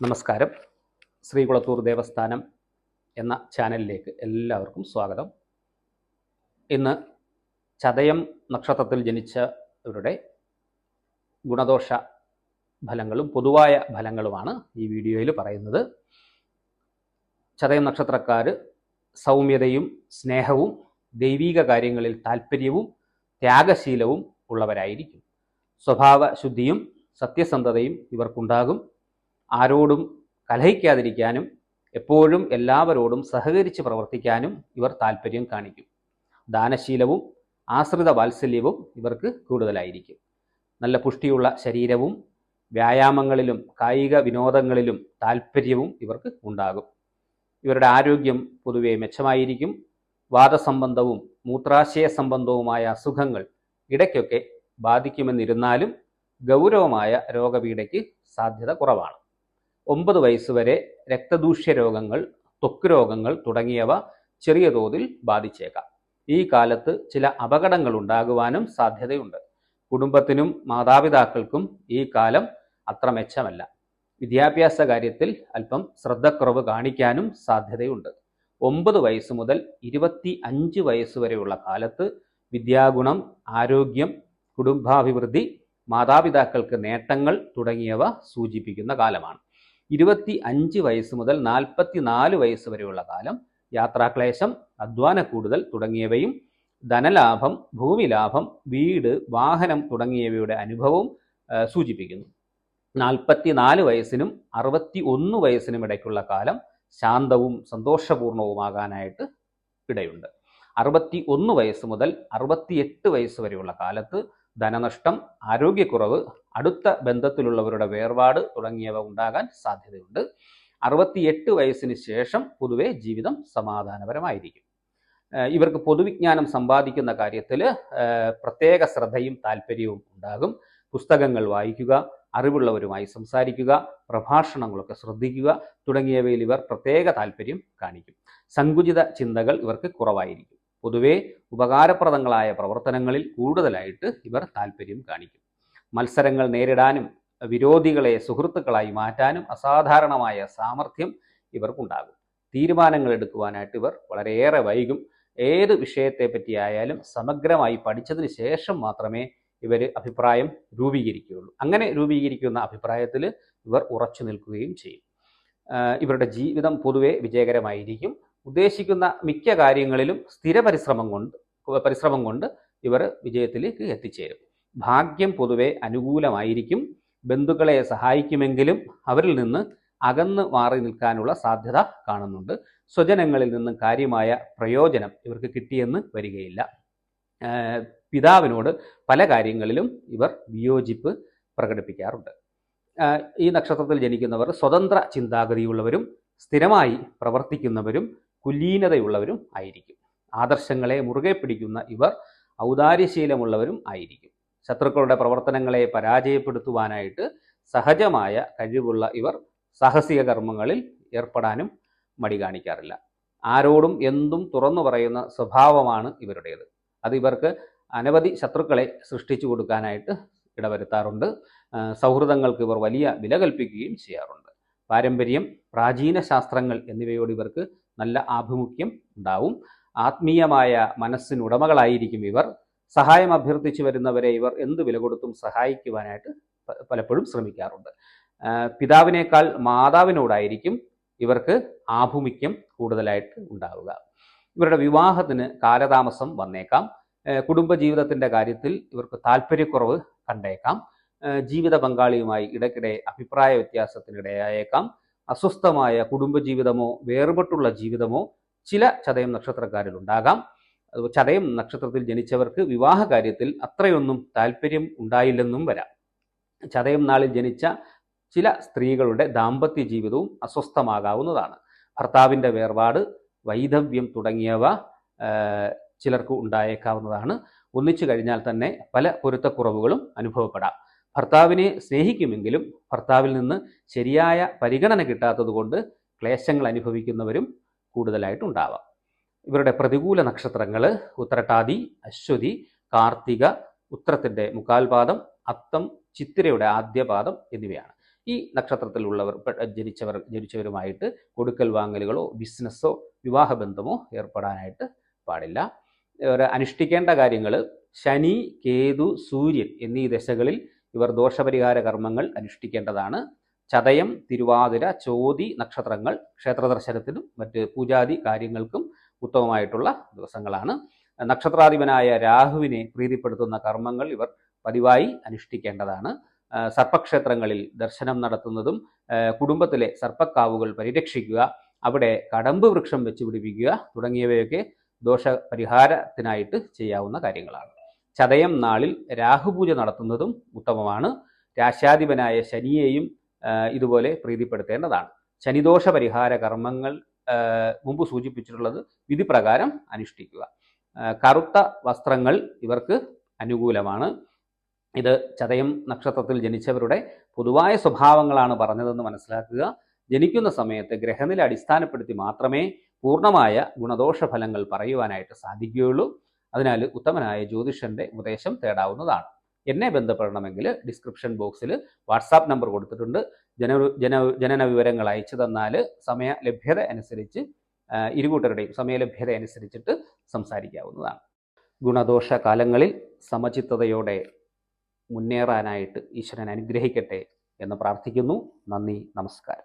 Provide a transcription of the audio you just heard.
നമസ്കാരം. ശ്രീകുളത്തൂർ ദേവസ്ഥാനം എന്ന ചാനലിലേക്ക് എല്ലാവർക്കും സ്വാഗതം. ഇന്ന് ചതയം നക്ഷത്രത്തിൽ ജനിച്ചവരുടെ ഗുണദോഷ ഫലങ്ങളും പൊതുവായ ഫലങ്ങളുമാണ് ഈ വീഡിയോയിൽ പറയുന്നത്. ചതയം നക്ഷത്രക്കാർ സൗമ്യതയും സ്നേഹവും ദൈവീക കാര്യങ്ങളിൽ താല്പര്യവും ത്യാഗശീലവും ഉള്ളവരായിരിക്കും. സ്വഭാവ ശുദ്ധിയും സത്യസന്ധതയും ഇവർക്കുണ്ടാകും. ആരോടും കലഹിക്കാതിരിക്കാനും എപ്പോഴും എല്ലാവരോടും സഹകരിച്ച് പ്രവർത്തിക്കാനും ഇവർ താല്പര്യം കാണിക്കും. ദാനശീലവും ആശ്രിത വാത്സല്യവും ഇവർക്ക് കൂടുതലായിരിക്കും. നല്ല പുഷ്ടിയുള്ള ശരീരവും വ്യായാമങ്ങളിലും കായിക വിനോദങ്ങളിലും താല്പര്യവും ഇവർക്ക് ഉണ്ടാകും. ഇവരുടെ ആരോഗ്യം പൊതുവെ മെച്ചമായിരിക്കും. വാദസംബന്ധവും മൂത്രാശയ സംബന്ധവുമായ അസുഖങ്ങൾ ഇടയ്ക്കൊക്കെ ബാധിക്കുമെന്നിരുന്നാലും ഗൗരവമായ രോഗപീഠയ്ക്ക് സാധ്യത കുറവാണ്. ഒമ്പത് വയസ്സുവരെ രക്തദൂഷ്യ രോഗങ്ങൾ ത്വക്ക് രോഗങ്ങൾ തുടങ്ങിയവ ചെറിയ തോതിൽ ബാധിച്ചേക്കാം. ഈ കാലത്ത് ചില അപകടങ്ങൾ ഉണ്ടാകുവാനും സാധ്യതയുണ്ട്. കുടുംബത്തിനും മാതാപിതാക്കൾക്കും ഈ കാലം അത്ര മെച്ചമല്ല. വിദ്യാഭ്യാസ കാര്യത്തിൽ അല്പം ശ്രദ്ധക്കുറവ് കാണിക്കാനും സാധ്യതയുണ്ട്. ഒമ്പത് വയസ്സ് മുതൽ ഇരുപത്തി അഞ്ച് വയസ്സ് വരെയുള്ള കാലത്ത് വിദ്യാഗുണം ആരോഗ്യം കുടുംബാഭിവൃദ്ധി മാതാപിതാക്കൾക്ക് നേട്ടങ്ങൾ തുടങ്ങിയവ സൂചിപ്പിക്കുന്ന കാലമാണ്. ഇരുപത്തി അഞ്ച് വയസ്സ് മുതൽ നാൽപ്പത്തി നാല് വയസ്സ് വരെയുള്ള കാലം യാത്രാക്ലേശം അധ്വാന കൂടുതൽ തുടങ്ങിയവയും ധനലാഭം ഭൂമിലാഭം വീട് വാഹനം തുടങ്ങിയവയുടെ അനുഭവവും സൂചിപ്പിക്കുന്നു. നാൽപ്പത്തി നാല് വയസ്സിനും അറുപത്തി ഒന്ന് വയസ്സിനും ഇടയ്ക്കുള്ള കാലം ശാന്തവും സന്തോഷപൂർണവുമാകാനായിട്ട് ഇടയുണ്ട്. അറുപത്തി ഒന്ന് വയസ്സ് മുതൽ അറുപത്തിയെട്ട് വയസ്സ് വരെയുള്ള കാലത്ത് ധനനഷ്ടം ആരോഗ്യക്കുറവ് അടുത്ത ബന്ധത്തിലുള്ളവരുടെ വേർപാട് തുടങ്ങിയവ ഉണ്ടാകാൻ സാധ്യതയുണ്ട്. അറുപത്തിയെട്ട് വയസ്സിന് ശേഷം പൊതുവെ ജീവിതം സമാധാനപരമായിരിക്കും. ഇവർക്ക് പൊതുവിജ്ഞാനം സമ്പാദിക്കുന്ന കാര്യത്തിൽ പ്രത്യേക ശ്രദ്ധയും താല്പര്യവും ഉണ്ടാകും. പുസ്തകങ്ങൾ വായിക്കുക അറിവുള്ളവരുമായി സംസാരിക്കുക പ്രഭാഷണങ്ങളൊക്കെ ശ്രദ്ധിക്കുക തുടങ്ങിയവയിൽ ഇവർ പ്രത്യേക താല്പര്യം കാണിക്കും. സങ്കുചിത ചിന്തകൾ ഇവർക്ക് കുറവായിരിക്കും. പൊതുവെ ഉപകാരപ്രദങ്ങളായ പ്രവർത്തനങ്ങളിൽ കൂടുതലായിട്ട് ഇവർ താല്പര്യം കാണിക്കും. മത്സരങ്ങൾ നേരിടാനും വിരോധികളെ സുഹൃത്തുക്കളായി മാറ്റാനും അസാധാരണമായ സാമർഥ്യം ഇവർക്കുണ്ടാകും. തീരുമാനങ്ങൾ എടുക്കുവാനായിട്ട് ഇവർ വളരെയേറെ വൈകും. ഏത് വിഷയത്തെ പറ്റിയായാലും സമഗ്രമായി പഠിച്ചതിന് ശേഷം മാത്രമേ ഇവർ അഭിപ്രായം രൂപീകരിക്കുകയുള്ളൂ. അങ്ങനെ രൂപീകരിക്കുന്ന അഭിപ്രായത്തിൽ ഇവർ ഉറച്ചു നിൽക്കുകയും ചെയ്യും. ഇവരുടെ ജീവിതം പൊതുവെ വിജയകരമായിരിക്കും. ഉദ്ദേശിക്കുന്ന മിക്ക കാര്യങ്ങളിലും സ്ഥിര പരിശ്രമം കൊണ്ട് പരിശ്രമം കൊണ്ട് ഇവർ വിജയത്തിലേക്ക് എത്തിച്ചേരും. ഭാഗ്യം പൊതുവെ അനുകൂലമായിരിക്കും. ബന്ധുക്കളെ സഹായിക്കുമെങ്കിലും അവരിൽ നിന്ന് അകന്ന് മാറി നിൽക്കാനുള്ള സാധ്യത കാണുന്നുണ്ട്. സ്വജനങ്ങളിൽ നിന്നും കാര്യമായ പ്രയോജനം ഇവർക്ക് കിട്ടിയെന്ന് വരികയില്ല. പിതാവിനോട് പല കാര്യങ്ങളിലും ഇവർ വിയോജിപ്പ് പ്രകടിപ്പിക്കാറുണ്ട്. ഈ നക്ഷത്രത്തിൽ ജനിക്കുന്നവർ സ്വതന്ത്ര ചിന്താഗതിയുള്ളവരും സ്ഥിരമായി പ്രവർത്തിക്കുന്നവരും കുലീനതയുള്ളവരും ആയിരിക്കും. ആദർശങ്ങളെ മുറുകെ പിടിക്കുന്ന ഇവർ ഔദാര്യശീലമുള്ളവരും ആയിരിക്കും. ശത്രുക്കളുടെ പ്രവർത്തനങ്ങളെ പരാജയപ്പെടുത്തുവാനായിട്ട് സഹജമായ കഴിവുള്ള ഇവർ സാഹസിക കർമ്മങ്ങളിൽ ഏർപ്പെടാനും മടി കാണിക്കാറില്ല. ആരോടും എന്തും തുറന്നു പറയുന്ന സ്വഭാവമാണ് ഇവരുടേത്. അത് ഇവർക്ക് അനവധി ശത്രുക്കളെ സൃഷ്ടിച്ചു കൊടുക്കാനായിട്ട് ഇടവരുത്താറുണ്ട്. സൗഹൃദങ്ങൾക്ക് ഇവർ വലിയ വില കൽപ്പിക്കുകയും ചെയ്യാറുണ്ട്. പാരമ്പര്യം പ്രാചീന ശാസ്ത്രങ്ങൾ എന്നിവയോട് ഇവർക്ക് നല്ല ആഭിമുഖ്യം ഉണ്ടാവും. ആത്മീയമായ മനസ്സിനുടമകളായിരിക്കും ഇവർ. സഹായം അഭ്യർത്ഥിച്ചു വരുന്നവരെ ഇവർ എന്ത് വില കൊടുത്തും സഹായിക്കുവാനായിട്ട് പലപ്പോഴും ശ്രമിക്കാറുണ്ട്. പിതാവിനേക്കാൾ മാതാവിനോടായിരിക്കും ഇവർക്ക് ആഭിമുഖ്യം കൂടുതലായിട്ട് ഉണ്ടാവുക. ഇവരുടെ വിവാഹത്തിന് കാലതാമസം വന്നേക്കാം. കുടുംബജീവിതത്തിന്റെ കാര്യത്തിൽ ഇവർക്ക് താല്പര്യക്കുറവ് കണ്ടേക്കാം. ജീവിത പങ്കാളിയുമായി ഇടയ്ക്കിടെ അഭിപ്രായ വ്യത്യാസത്തിനിടയായേക്കാം. അസ്വസ്ഥമായ കുടുംബജീവിതമോ വേർപെട്ടുള്ള ജീവിതമോ ചില ചതയം അത് ചതയം നക്ഷത്രത്തിൽ ജനിച്ചവർക്ക് വിവാഹ കാര്യത്തിൽ അത്രയൊന്നും താല്പര്യം ഉണ്ടായില്ലെന്നും വരാം. ചതയം നാളിൽ ജനിച്ച ചില സ്ത്രീകളുടെ ദാമ്പത്യ ജീവിതവും അസ്വസ്ഥമാകാവുന്നതാണ്. ഭർത്താവിന്റെ വേർപാട് വൈധവ്യം തുടങ്ങിയവ ചിലർക്ക് ഉണ്ടായേക്കാവുന്നതാണ്. ഒന്നിച്ചു കഴിഞ്ഞാൽ തന്നെ പല പൊരുത്തക്കുറവുകളും അനുഭവപ്പെടാം. ഭർത്താവിനെ സ്നേഹിക്കുമെങ്കിലും ഭർത്താവിൽ നിന്ന് ശരിയായ പരിഗണന കിട്ടാത്തതുകൊണ്ട് ക്ലേശങ്ങൾ അനുഭവിക്കുന്നവരും കൂടുതലായിട്ടുണ്ടാവാം. ഇവരുടെ പ്രതികൂല നക്ഷത്രങ്ങൾ ഉത്രട്ടാതി അശ്വതി കാർത്തിക ഉത്രത്തിന്റെ മുക്കാൽപാദം അത്തം ചിത്തിരയുടെ ആദ്യപാദം എന്നിവയാണ്. ഈ നക്ഷത്രത്തിലുള്ളവർ ജനിച്ചവർ ജനിച്ചവരുമായിട്ട് കൊടുക്കൽ വാങ്ങലുകളോ ബിസിനസ്സോ വിവാഹബന്ധമോ ഏർപ്പെടാനായിട്ട് പാടില്ല. അനുഷ്ഠിക്കേണ്ട കാര്യങ്ങൾ ശനി കേതു സൂര്യൻ എന്നീ ദശകളിൽ ഇവർ ദോഷപരിഹാര കർമ്മങ്ങൾ അനുഷ്ഠിക്കേണ്ടതാണ്. ചതയം തിരുവാതിര ചോതി നക്ഷത്രങ്ങൾ ക്ഷേത്ര ദർശനത്തിനും മറ്റ് പൂജാതി കാര്യങ്ങൾക്കും ഉത്തമമായിട്ടുള്ള ദിവസങ്ങളാണ്. നക്ഷത്രാധിപനായ രാഹുവിനെ പ്രീതിപ്പെടുത്തുന്ന കർമ്മങ്ങൾ ഇവർ പതിവായി അനുഷ്ഠിക്കേണ്ടതാണ്. സർപ്പക്ഷേത്രങ്ങളിൽ ദർശനം നടത്തുന്നതും കുടുംബത്തിലെ സർപ്പക്കാവുകൾ പരിരക്ഷിക്കുക അവിടെ കടമ്പ് വൃക്ഷം വെച്ച് പിടിപ്പിക്കുക തുടങ്ങിയവയൊക്കെ ദോഷപരിഹാരത്തിനായിട്ട് ചെയ്യാവുന്ന കാര്യങ്ങളാണ്. ചതയം നാളിൽ രാഹുപൂജ നടത്തുന്നതും ഉത്തമമാണ്. രാശാധിപനായ ശനിയെയും ഇതുപോലെ പ്രീതിപ്പെടുത്തേണ്ടതാണ്. ശനിദോഷ പരിഹാര കർമ്മങ്ങൾ മുമ്പ് സൂചിപ്പിച്ചിട്ടുള്ളത് വിധിപ്രകാരം അനുഷ്ഠിക്കുക. കറുത്ത വസ്ത്രങ്ങൾ ഇവർക്ക് അനുകൂലമാണ്. ഇത് ചതയം നക്ഷത്രത്തിൽ ജനിച്ചവരുടെ പൊതുവായ സ്വഭാവങ്ങളാണ് പറഞ്ഞതെന്ന് മനസ്സിലാക്കുക. ജനിക്കുന്ന സമയത്ത് ഗ്രഹനില അടിസ്ഥാനപ്പെടുത്തി മാത്രമേ പൂർണമായ ഗുണദോഷ ഫലങ്ങൾ പറയുവാനായിട്ട് സാധിക്കുകയുള്ളൂ. അതിനാൽ ഉത്തമനായ ജ്യോതിഷന്റെ ഉപദേശം തേടാവുന്നതാണ്. എന്നെ ബന്ധപ്പെടണമെങ്കിൽ ഡിസ്ക്രിപ്ഷൻ ബോക്സിൽ വാട്സാപ്പ് നമ്പർ കൊടുത്തിട്ടുണ്ട്. ജന ജന ജനന വിവരങ്ങൾ അയച്ചു തന്നാൽ സമയ ലഭ്യത അനുസരിച്ച് ഇരുകൂട്ടരുടെയും സമയലഭ്യത അനുസരിച്ചിട്ട് സംസാരിക്കാവുന്നതാണ്. ഗുണദോഷ കാലങ്ങളിൽ സമചിത്തതയോടെ മുന്നേറാനായിട്ട് ഈശ്വരൻ അനുഗ്രഹിക്കട്ടെ എന്ന് പ്രാർത്ഥിക്കുന്നു. നന്ദി നമസ്കാരം.